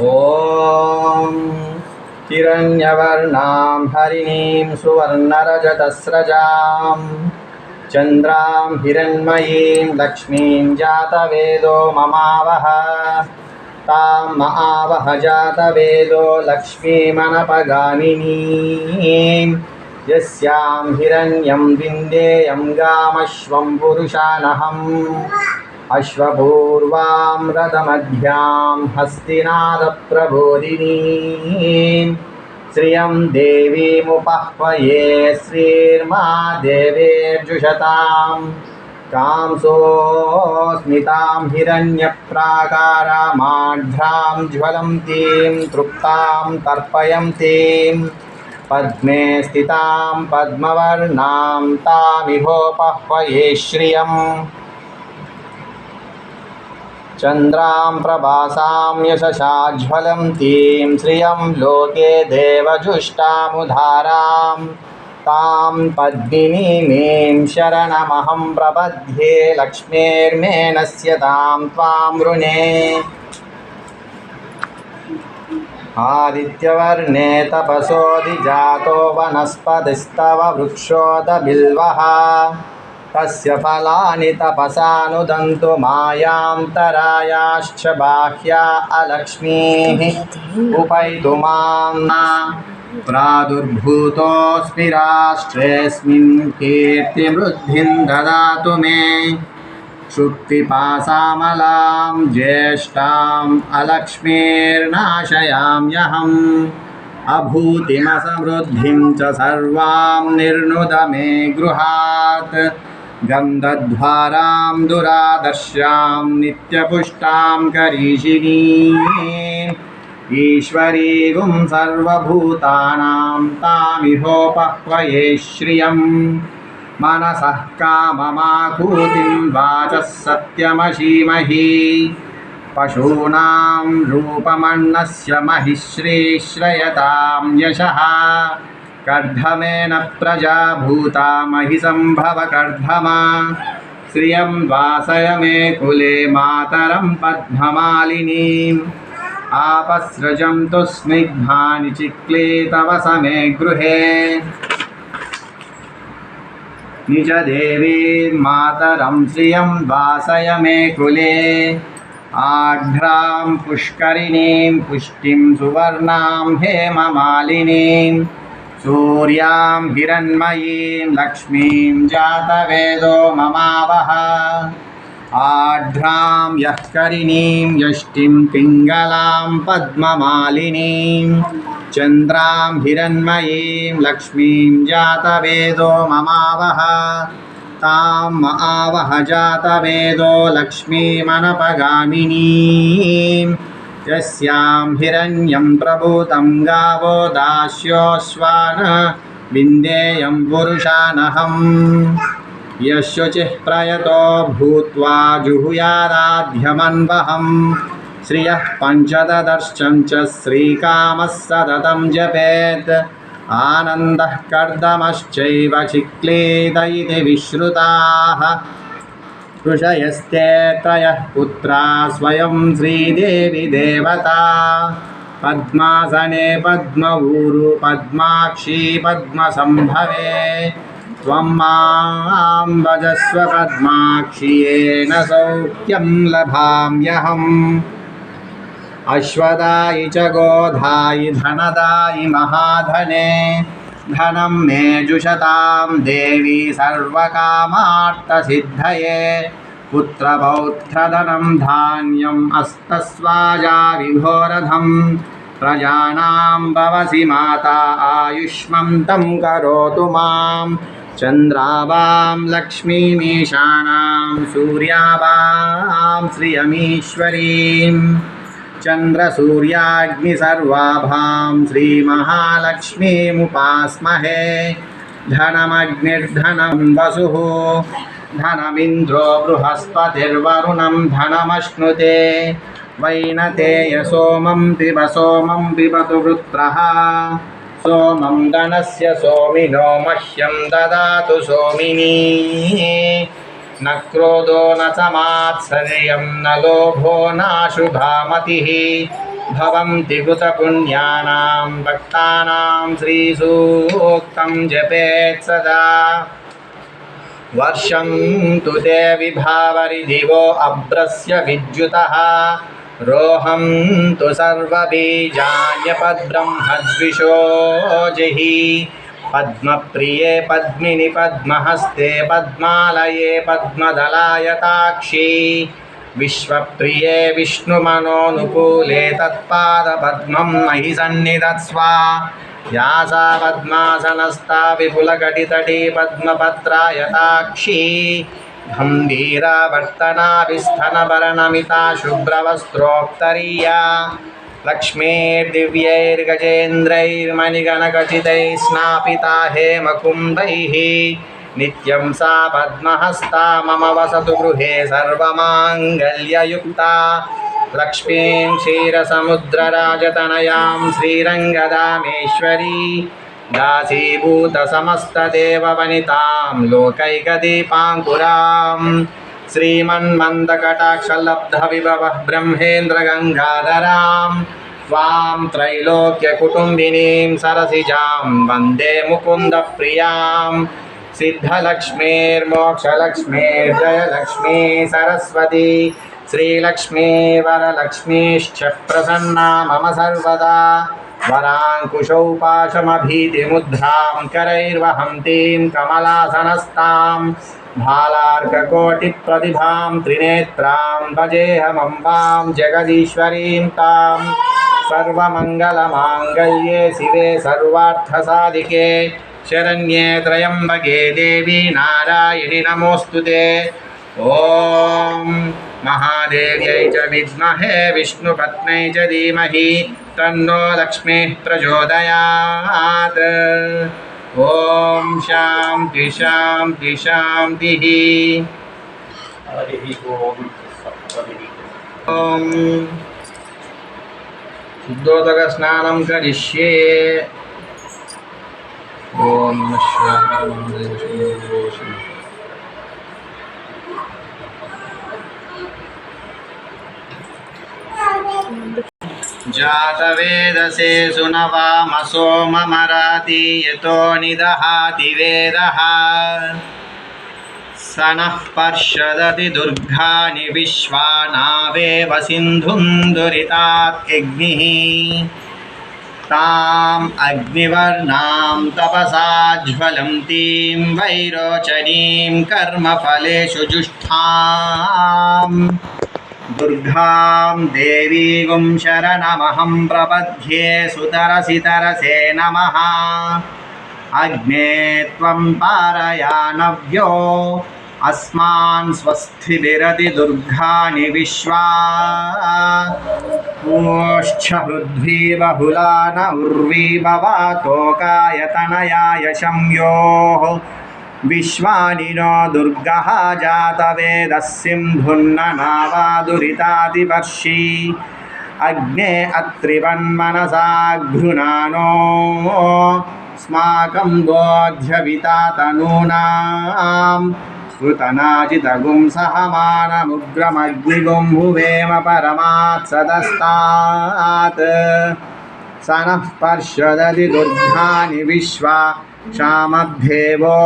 ॐ हिरण्यवर्णां हरिणीं सुवर्णरजतस्रजां चन्द्रां हिरण्मयीं लक्ष्मीं जातवेदो ममावह तां महावह जातवेदो लक्ष्मीमनपगामिनीं यस्यां हिरण्यं विन्देयं गामश्वं पुरुषानहम् अश्वपूर्वां रथमध्यां हस्तिनादप्रबोधिनीं। श्रियं देवीमुपह्वये श्रीर्मा देवेर्जुषतां कांसोऽस्मितां हिरण्यप्राकारामाढ्रां ज्वलन्तीं तृप्तां तर्पयन्तीं पद्मे स्थितां पद्मवर्णां तामिभोपह्वये श्रियम्। चन्द्रां प्रभासां यशशाज्वलन्तीं श्रियं लोके देवजुष्टामुधारां तां पद्मिनीमीं शरणमहं प्रपद्ये लक्ष्मीर्मेनस्य तां त्वां वृणे आदित्यवर्णे तपसोऽधिजातो वनस्पतिस्तव वृक्षोदबिल्वः तस्य फलानि तपसानुदन्तु मायान्तरायाश्च बाह्या अलक्ष्मीः उपैतु माँ प्रादुर्भूतोऽस्मि राष्ट्रेऽस्मिन् कीर्तिवृद्धिं ददातु मे। शुक्तिपासामलां ज्येष्ठाम् अलक्ष्मीर्नाशयाम्यहम् अभूतिमसमृद्धिं च सर्वां निर्नुद मे गृहात्। गन्धद्वारां दुरादर्शां नित्यपुष्टां करीषिणीम् ईश्वरीगुं सर्वभूतानां तामिहोपह्वये श्रियं मनसः काममाकूतिं वाचः सत्यमशीमहि। महिश्रीश्रयतां यशः। कर्धमेन प्रजा भूता महि कर्धमा श्रियं वासय मे कुले मातरं पद्ममालिनीम् आपसृजं तु स्निग्धानि चिक्ले तव समे गृहे। निजदेवीर्मातरं श्रियं वासय मे कुले। आढ्रां पुष्करिणीं पुष्टिं सुवर्णां हेममालिनीं। सूर्यां हिरण्मयीं लक्ष्मीं जातवेदो ममावह आढ्रां यः करिणीं यष्टिं पिङ्गलां पद्ममालिनीं चन्द्रां हिरण्मयीं लक्ष्मीं जातवेदो ममावह तां महावह जातवेदो लक्ष्मीमनपगामिनीं यस्यां हिरण्यं प्रभूतं गावो दास्योऽश्वान विन्देयं पुरुषानहम् यशुचिः प्रयतो भूत्वा जुहुयादाध्यमन्वहं श्रियः पञ्चददर्शं च श्रीकामः सततं जपेत् आनन्दः कर्दमश्चैव चिक्लेद इति विश्रुताः ऋषयस्ते त्रयः पुत्रा स्वयं श्रीदेवी देवता पद्मासने पद्मऊरु पद्माक्षी पद्मसम्भवे त्वं मां भजस्व पद्माक्षि येन सौख्यं लभाम्यहम् अश्वदायि च गोधायि धनदायि महाधने धनं मे जुषतां देवी सर्वकामार्थसिद्धये। पुत्रपौत्रधनं धान्यम् अस्तस्वाजा विघोरधं प्रजानां भवसि माता आयुष्मन्तं करोतु माँ चन्द्रावां लक्ष्मीमीशानां सूर्यावां श्रियमीश्वरीम्। चन्द्रसूर्याग्निसर्वाभां श्रीमहालक्ष्मीमुपास्महे। धनमग्निर्धनं वसुः। धनमिन्द्रो बृहस्पतिर्वरुणं धनमश्नुते। वैनतेय सोमं पिब सोमं पिबतु वृत्रः सोमं धनस्य सोमिनो मह्यं ददातु सोमिनी। न क्रोधो न च मात्सर्यं न लोभो नाशुभा मतिः भवन्ति कृतपुण्यानां भक्तानां श्रीसूक्तं जपेत् सदा वर्षं तु ते विभावरिदिवो अभ्रस्य विद्युतः रोहं तु सर्वबीजान्यपद्ब्रह्मद्विषो जहि పద్మప్రియే పద్మిని పద్మహస్తే పద్మాలయే పద్మదలాయతాక్షి విశ్వప్రియే విష్ణుమనోనుకూలే తత్పాదపద్మం మహి సన్నిధత్స్వా యాసా పద్మాసనస్థా విపులకటితటీ పద్మపత్రాయతాక్షి గంభీరావర్తనాభిస్థనభరణమితా శుభ్రవస్త్రోక్తరీయా. शुभ्रवस्त्रोत्तरीया लक्ष्मीर्दिव्यैर्गजेन्द्रैर्मणिगणखचितैः स्नापिता हेमकुम्भैः नित्यं सा पद्महस्ता मम वसतु गृहे सर्वमाङ्गल्ययुक्ता लक्ष्मीं क्षीरसमुद्रराजतनयां श्रीरङ्गदामेश्वरी दासीभूतसमस्तदेववनितां लोकैकदीपाङ्कुरां श्रीमन्मन्दकटाक्षलब्धविभवः ब्रह्मेन्द्रगङ्गाधरां त्वां त्रैलोक्यकुटुम्बिनीं सरसिजां वन्दे मुकुन्दप्रियां सिद्धलक्ष्मीर्मोक्षलक्ष्मीर्जयलक्ष्मी सरस्वती श्रीलक्ष्मी वरलक्ष्मीश्च प्रसन्ना मम सर्वदा वराङ्कुशौ पाशमभीतिमुद्रां करैर्वहन्तीं कमलासनस्तां भालार्ककोटिप्रतिभां त्रिनेत्रां भजेऽहमम्बां जगदीश्वरीं तां सर्वमङ्गलमाङ्गल्ये शिवे सर्वार्थसाधिके शरण्ये त्र्यम्बके देवी नारायणि नमोऽस्तु ते ॐ महादेव्यै च विद्महे विष्णुपत्न्यै च धीमहि तन्नो लक्ष्मीः प्रचोदयात् ఓం శాంతి శాంతి శాంతి. ఓం శుద్ధోదక స్నానం కరిష్యే. ఓం నమ శివాయ जातवेदसे सुनवामसो ममराति यतो निदहाति वेदः स नः पर्षदति दुर्गाणि विश्वानावेव सिन्धुं दुरितात् यज्ञिः ताम् अग्निवर्णां तपसा ज्वलन्तीं वैरोचनीं कर्मफलेषु जुष्ठाम् दुर्गां देवीगुं शरणमहं प्रपद्ये सुतरसि तरसे नमः अग्ने त्वं पारयानव्यो अस्मान् स्वस्तिभिरति दुर्गाणि विश्वा ओश्च पृथ्वी बहुला न उर्वी भवातोकायतनयाय शम्योः विश्वानि नो दुर्गः जातवेदः सिन्धुन्ननावादुरितादिवर्षी अग्ने अत्रिवन्मनसा घृणानो स्माकं बोध्यविता तनूनां कृतनाजितगुं सहमानमुग्रमग्निगुं भुवेम परमात् सदस्तात् स नः पर्षदति दुर्गानि विश्वा क्षामद्धेवो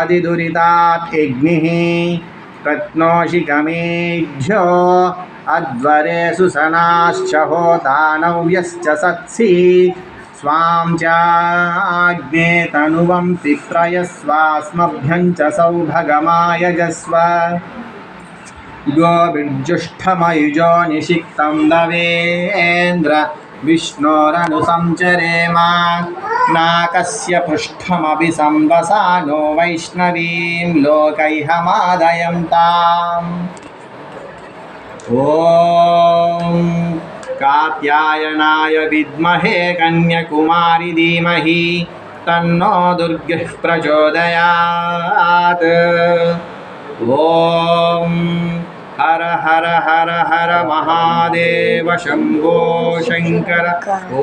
अधिदुरितात् यज्ञिः प्रत्नोषिकमेभ्यो अध्वरे सुसनाश्च होतानव्यश्च सत्सि स्वां चाग्ने तनुवं पिप्रयस्वास्मभ्यं च सौभगमायजस्व गोभिर्जुष्ठमयुजो निषिक्तं दवेन्द्र विष्णोरनुसञ्चरेम नाकस्य पृष्ठमपि संवसा नो वैष्णवीं लोकैहमादयं ताम् ॐ कात्यायनाय विद्महे कन्यकुमारि धीमहि तन्नो दुर्गः प्रचोदयात् ॐ हर हर हर हर महादेव शम्भो शङ्कर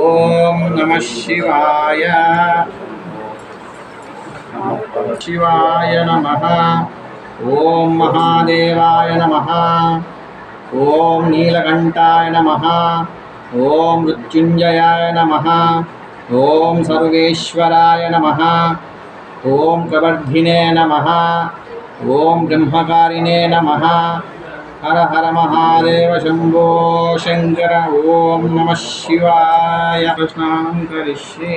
ॐ नमः शिवाय शिवाय नमः ॐ महादेवाय नमः ॐ नीलकण्ठाय नमः ॐ मृत्युञ्जयाय नमः ॐ सर्वेश्वराय नमः ॐ प्रवर्धिने नमः ॐ ब्रह्मकारिणे नमः హర హర మహాదేవ శంభో శంకర ఓం నమ శివాయ స్నానం కరిష్యే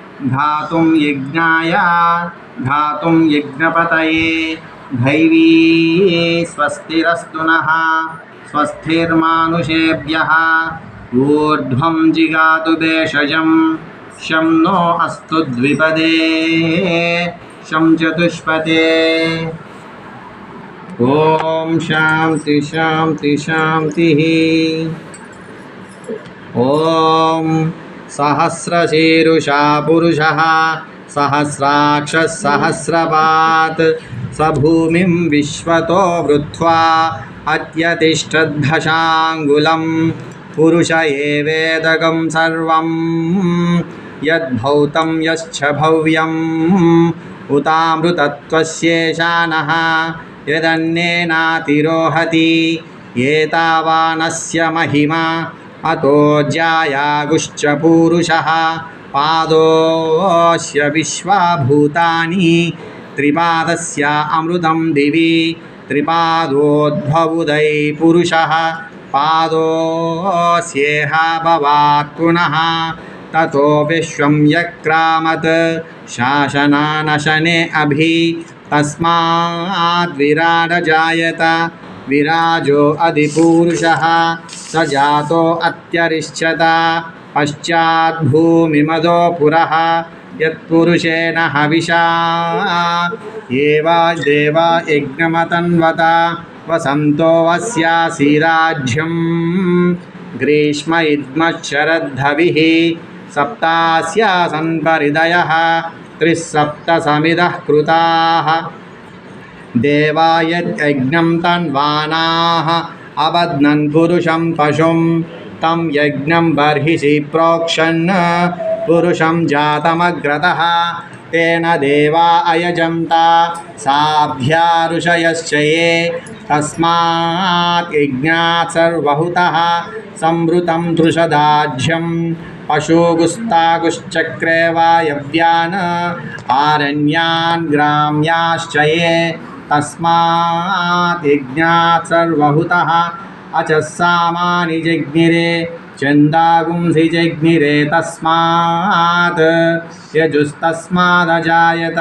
धातुं यज्ञाय, धातुं यज्ञपतये। दैवी स्वस्तिरस्तु नः, स्वस्तिर्मानुषेभ्यः। ऊर्ध्वं जिगातु शं नो अस्तु द्विपदे, शं चतुष्पदे ॐ शान्ति शान्ति, शान्तिः। ॐ सहस्रशीरुषा पुरुषः सहस्राक्षः सहस्रपात् स भूमिं विश्वतो वृत्वा अत्यतिष्ठद्दशाङ्गुलं पुरुष एवेदकं सर्वं यद्भौतं यश्च भव्यम् उतामृतत्वस्येषानः यदन्नेनातिरोहति एतावानस्य महिमा అతో జాయాగుశ్చ పూరుష పాదోశ్య విశ్వభూతాని త్రిపాదస్య అమృతం దివి త్రిపాదోద్భవుదై పురుష పాదోస్యేహ భవాత్ పునః తతో విశ్వం యక్రామత్ శాసనానశనే అభి తస్మాద్విరాడ జాయత विराजो अधिपूरुषः स जातो अत्यरिष्यत पश्चाद्भूमिमदो पुरः यत्पुरुषेण हविषा एव देवा यज्ञमतन्वत वसन्तो वस्यासीराज्यं ग्रीष्म इद्मशरद्धविः सप्तास्यासन् परिदयः त्रिस्सप्तसमिदः कृताः देवायज्ञं तन्वानाः अबध्नन् पुरुषं पशुं तं यज्ञं बर्हिषि प्रोक्षन् पुरुषं जातमग्रतः तेन देवा अयजन्त साभ्या ऋषयश्च ये तस्मात् यज्ञात् सर्वहुतः संवृतं तृषदाज्यं पशुगुस्तागुश्चक्रे वायव्यान् आरण्यान् ग्राम्याश्च तस्माज्ञात सर्वहुतः। अचस्सामानि जज्ञिरे चन्दागुंसि जज्ञिरे तस्मात्। यजुस्तस्मादजायत।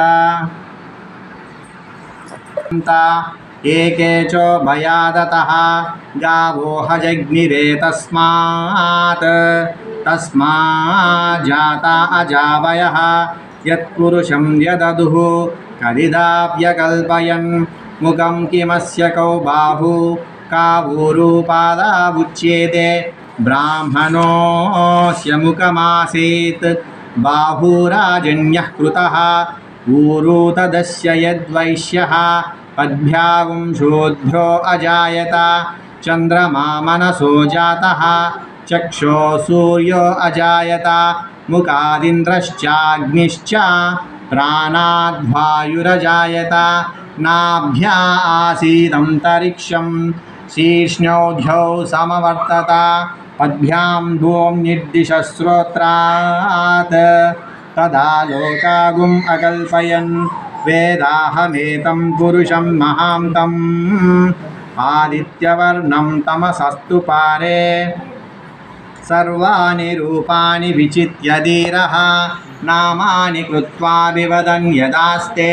एके चोभयादतः गावोह जज्ञिरे तस्मात्। तस्मा जाता अजावयः। यत्पुरुषं यदधुः। कलिदाप्यकल्पयन् मुखं किमस्य कौ बाहु कावूरूपादावुच्येते ब्राह्मणोऽस्य मुखमासीत् बाहुराजन्यः कृतः ऊरूतदस्य यद्वैश्यः पद्भ्यागुं शूद्रो अजायत चन्द्रमा मनसो जातः चक्षो सूर्यो अजायत मुखादिन्द्रश्चाग्निश्च प्राणाद्वायुरजायत नाभ्या आसीदन्तरिक्षं शीर्ष्ण्योऽध्यौ समवर्तत पद्भ्यां भूं निर्दिशस्रोत्रात् तदा लोकागुम् अकल्पयन् वेदाहमेतं पुरुषं महान्तम् आदित्यवर्णं तमसस्तु पारे सर्वाणि रूपाणि विचित्य धीरः नामानि कृत्वा विवदन्यदास्ते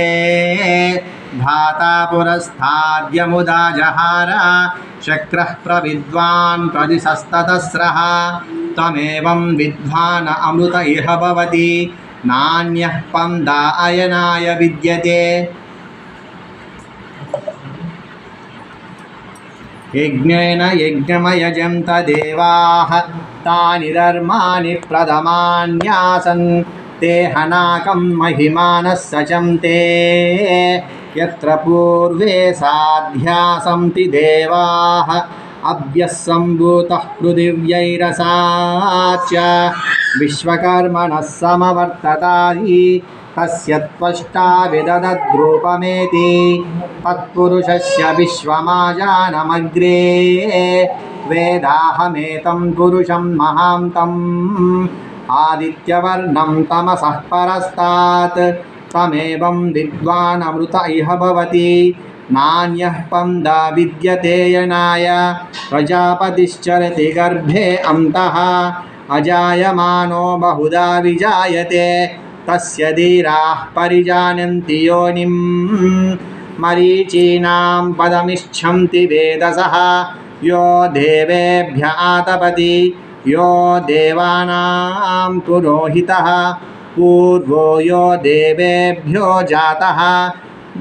धाता पुरस्ताद्यमुदा जहार शक्रः प्रविद्वान् प्रदिशस्ततस्रः त्वमेवं विद्वान् अमृत इह भवति नान्यः पन्दा अयनाय विद्यते यज्ञेन यज्ञमयजन्त देवाः तानि धर्माणि प्रथमान्यासन् ते हनाकं महिमानः सचन्ते यत्र पूर्वे साध्या सन्ति देवाः अभ्यः सम्भूतः पृथिव्यैरसा च विश्वकर्मणः समवर्ततानि तस्य त्वष्टा विदधद्रूपमेति तत्पुरुषस्य विश्वमाजानमग्रे वेदाहमेतं पुरुषं महान्तम् आदित्यवर्णं तमसः परस्तात् तमेवं विद्वानमृत इह भवति नान्यः पन्दा विद्यते यनाय प्रजापतिश्चरति गर्भे अन्तः अजायमानो बहुधा विजायते तस्य धीराः परिजानन्ति योनिं मरीचीनां पदमिच्छन्ति वेदसः यो देवेभ्य आतपति यो देवानां पुरोहितः पूर्वो यो देवेभ्यो जातः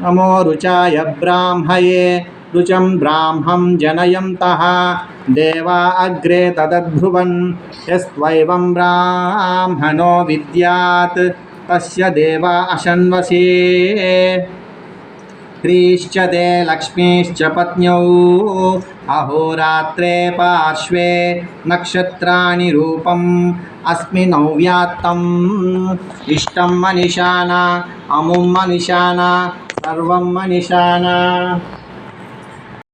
नमो रुचाय ब्राह्मये रुचं ब्राह्मं जनयन्तः देवा अग्रे तदध्रुवन् यस्त्वैवं ब्राह्मणो विद्यात् तस्य देवा अशन्वसे హ్రీశ్చ తే లక్ష్మీశ్చ పత్న్యౌ. అహోరాత్రే పార్శ్వే నక్షత్రాణి రూపం అస్మిన్ వ్యాత్తం ఇష్టం మనిషాన అముం మనిషాన సర్వం మనిషాన.